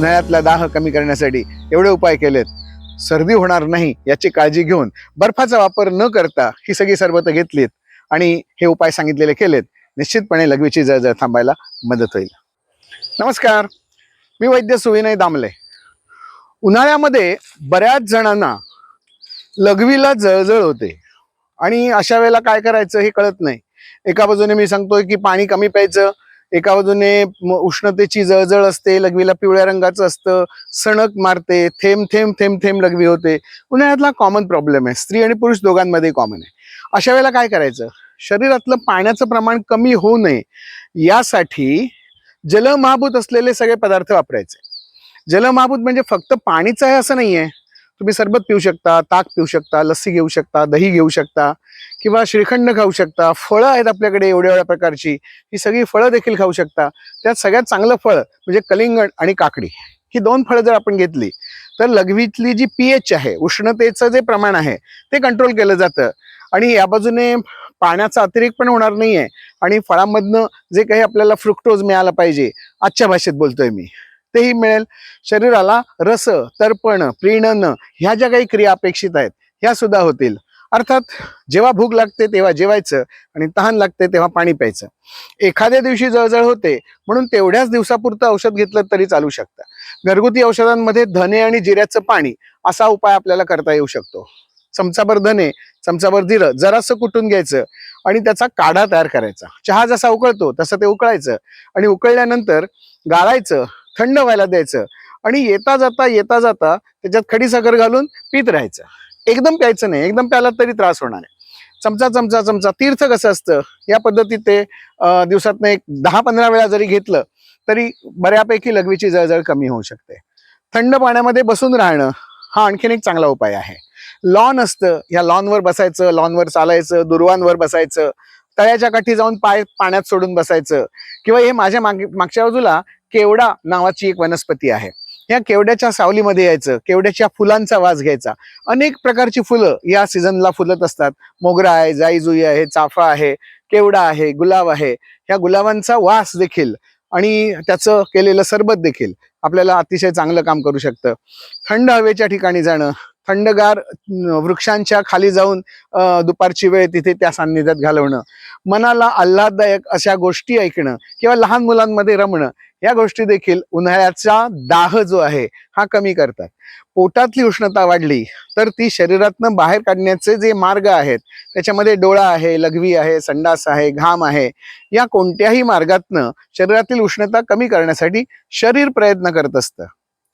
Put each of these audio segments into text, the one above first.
उन्हाळ्यातला दाह कमी करण्यासाठी एवढे उपाय केलेत. सर्दी होणार नाही याची काळजी घेऊन बर्फाचा वापर न करता ही सगळी सरबतं घेतलीत आणि हे उपाय सांगितलेले केलेत. निश्चितपणे लघवीची जळजळ थांबायला मदत होईल. नमस्कार. मी वैद्य सुविनय दामले. उन्हाळ्यामध्ये बऱ्याच जणांना लघवीला जळजळ होते. आणि अशा वेळेला काय करायचं हे कळत नाही. एका बाजूने मी सांगतोय की पाणी कमी प्यायचं एका बाजूने उष्णतेची जळजळ असते लघवीला पिवळ्या रंगाचं असतं सणक मारते थेंब थेंब थेंब थेंब लघवी होते. उन्हाळ्यातला कॉमन प्रॉब्लेम आहे. स्त्री आणि पुरुष दोघांमध्ये कॉमन आहे. अशा वेळेला काय करायचं? शरीरातलं पाण्याचं प्रमाण कमी होऊ नये. यासाठी जलमहाभूत असलेले सगळे पदार्थ वापरायचे. जलमहाभूत म्हणजे फक्त पाणीच आहे असं नाही आहे तुम्ही सरबत पिऊ शकता ताक पिऊ शकता लस्सी घेऊ शकता दही घेऊ शकता किंवा श्रीखंड खाऊ शकता. फळं आहेत आपल्याकडे एवढ्या एवढ्या प्रकारची. ही सगळी फळं देखील खाऊ शकता. त्यात सगळ्यात चांगलं फळ म्हणजे कलिंगड आणि काकडी. ही दोन फळं जर आपण घेतली तर लघवीतली जी पी एच आहे उष्णतेचं जे प्रमाण आहे ते कंट्रोल केलं जातं. आणि या बाजूने पाण्याचा अतिरेक पण होणार नाहीये. आणि फळांमधनं जे काही आपल्याला फ्रुक्टोज मिळाला पाहिजे आजच्या भाषेत बोलतोय मी. तेही मिळेल. शरीराला रस तर्पण प्रीणन ह्या ज्या काही क्रिया अपेक्षित आहेत ह्या सुद्धा होतील. अर्थात जेव्हा भूक लागते तेव्हा जेवायचं आणि तहान लागते तेव्हा पाणी प्यायचं. एखाद्या दिवशी जळजळ होते म्हणून तेवढ्याच दिवसापुरतं औषध घेतलं तरी चालू शकतं. घरगुती औषधांमध्ये धने आणि जिऱ्याचं पाणी असा उपाय आपल्याला करता येऊ शकतो. चमचाभर धने चमचाभर जिरं जरासं कुटून घ्यायचं आणि त्याचा काढा तयार करायचा. चहा जसा उकळतो तसं ते उकळायचं आणि उकळल्यानंतर गाळायचं थंड व्हायला द्यायचं. आणि येता जाता येता जाता त्याच्यात खडीसाखर घालून पित राहायचं. एकदम प्यायचं नाही. एकदम प्यायला तरी त्रास होणार आहे. चमचा चमचा चमचा. तीर्थ कसं असतं? या पद्धतीत ते दिवसातनं एक दहा पंधरा वेळा जरी घेतलं तरी बऱ्यापैकी लघवीची जळजळ कमी होऊ शकते. थंड पाण्यामध्ये बसून राहणं हा आणखीन एक चांगला उपाय आहे. लॉन असतं. ह्या लॉनवर बसायचं लॉनवर चालायचं दुर्वांवर बसायचं. तळ्याच्या काठी जाऊन पाय पाण्यात सोडून बसायचं. किंवा हे माझ्या मागे मागच्या बाजूला केवडा नावाची एक वनस्पती आहे. या केवड्याच्या सावलीमध्ये यायचं केवड्याच्या फुलांचा वास घ्यायचा. अनेक प्रकारची फुलं या सीझनला फुलत असतात. मोगरा आहे जाईजुई आहे चाफा आहे केवडा आहे गुलाब आहे. ह्या गुलाबांचा वास देखील आणि त्याचं केलेलं सरबत देखील आपल्याला अतिशय चांगलं काम करू शकतं. थंड हवेच्या ठिकाणी जाणं थंडगार वृक्षांच्या खाली जाऊन दुपारची वेळ तिथे त्या सान्निध्यात घालवणं. मनाला आल्हाददायक अशा गोष्टी ऐकणं किंवा लहान मुलांमध्ये रमणं या गोष्टी देखील उन्हाळ्याचा दाह जो आहे हा कमी करतात. पोटातली उष्णता वाढली तर ती शरीरातनं बाहेर काढण्याचे जे मार्ग आहेत त्याच्यामध्ये डोळा आहे लघवी आहे संडास आहे घाम आहे या कोणत्याही मार्गातनं शरीरातील उष्णता कमी करण्यासाठी शरीर प्रयत्न करत असतं.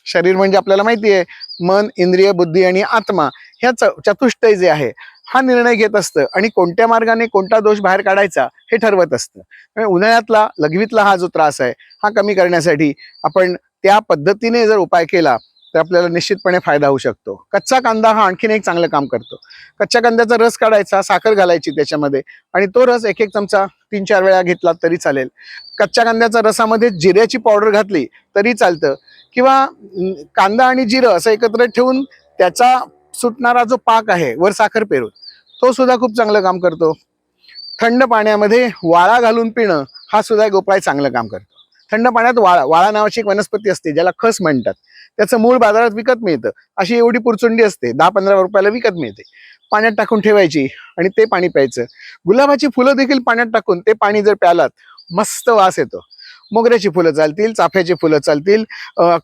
शरीर म्हणजे आपल्याला माहिती आहे मन इंद्रिय बुद्धी आणि आत्मा ह्या च- चतुष्टय जे आहे हा निर्णय घेत असतं आणि कोणत्या मार्गाने कोणता दोष बाहेर काढायचा हे ठरवत असतं. उन्हाळ्यातला लघवीतला हा जो त्रास आहे हा कमी करण्यासाठी आपण त्या पद्धतीने जर उपाय केला तर आपल्याला निश्चितपणे फायदा होऊ शकतो. कच्चा कांदा हा आणखीन एक चांगलं काम करतो. कच्च्या कांद्याचा रस काढायचा साखर घालायची त्याच्यामध्ये आणि तो रस एक एक चमचा तीन चार वेळा घेतला तरी चालेल. कच्च्या कांद्याच्या रसामध्ये जिऱ्याची पावडर घातली तरी चालतं. किंवा कांदा आणि जिरं असं एकत्र ठेवून त्याचा सुटणारा जो पाक आहे वर साखर पेरून तो सुद्धा खूप चांगलं काम करतो. थंड पाण्यामध्ये वाळा घालून पिणं हा सुद्धा एक उपाय चांगलं काम करतो. थंड पाण्यात वाळा वाळा नावाची एक वनस्पती असते ज्याला खस म्हणतात. त्याचं मूळ बाजारात विकत मिळतं. अशी एवढी पुरचुंडी असते दहा पंधरा रुपयाला विकत मिळते. पाण्यात टाकून ठेवायची आणि ते पाणी प्यायचं. गुलाबाची फुलं देखील पाण्यात टाकून ते पाणी जर प्यालात मस्त वास येतो. मोगऱ्याची फुलं चालतील चाफ्याची फुलं चालतील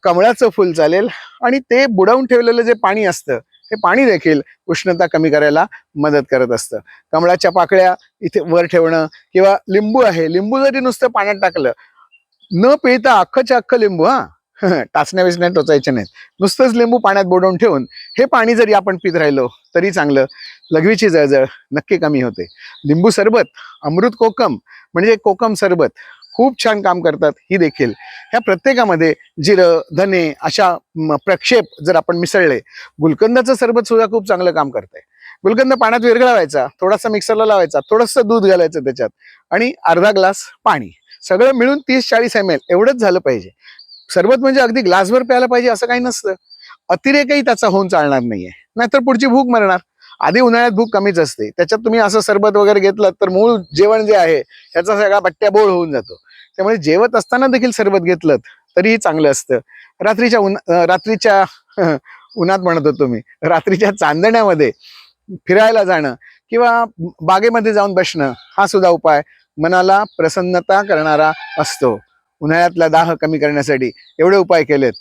कमळाचं फुल चालेल. आणि ते बुडवून ठेवलेलं जे पाणी असतं हे पाणी देखील उष्णता कमी करायला मदत करत असतं. कमळाच्या पाकळ्या इथे वर ठेवणं किंवा लिंबू आहे लिंबू जरी नुसतं पाण्यात टाकलं न पिळता अख्खच्या अख्खं लिंबू हा. टाचण्या बिचण्या टोचायचे नाहीत. नुसतंच लिंबू पाण्यात बुडवून ठेवून हे पाणी जरी आपण पित राहिलो तरी चांगलं लघवीची जळजळ नक्की कमी होते. लिंबू सरबत अमृत कोकम म्हणजे कोकम सरबत खूप छान काम करतात ही देखील. ह्या प्रत्येकामध्ये जिरं धने अशा प्रक्षेप जर आपण मिसळले गुलकंदाचं सरबत सुद्धा खूप चांगलं काम करतंय. गुलकंद पाण्यात विरघळवायचा थोडासा मिक्सरला लावायचा थोडंसं दूध घालायचं त्याच्यात आणि अर्धा ग्लास पाणी. सगळं मिळून तीस चाळीस एम एल एवढंच झालं पाहिजे. सरबत म्हणजे अगदी ग्लासभर प्यायला पाहिजे असं काही नसतं. अतिरेकही त्याचा होऊन चालणार नाहीये. नाहीतर पुढची भूक मरणार. आधी उन्हाळ्यात भूक कमीच असते. त्याच्यात तुम्ही असं सरबत वगैरे घेतलं तर मूळ जेवण जे आहे ह्याचा सगळा बट्ट्या बोळ होऊन जातो. त्यामुळे जेवत असताना देखील सरबत घेतलं तरीही चांगलं असतं. रात्रीच्या उन रात्रीच्या उन्हात म्हणत होतो मी रात्रीच्या चांदण्यामध्ये फिरायला जाणं किंवा बागेमध्ये जाऊन बसणं हा सुद्धा उपाय मनाला प्रसन्नता करणारा असतो. उन्हाळ्यातला दाह कमी करण्यासाठी एवढे उपाय केलेत.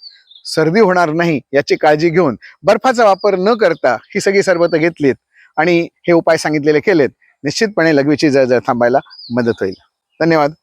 सर्दी होणार नाही याची काळजी घेऊन बर्फाचा वापर न करता ही सगळी सरबतं घेतलीत आणि हे उपाय सांगितलेले केलेत. निश्चितपणे लघवीची जळजळ थांबायला मदत होईल. धन्यवाद.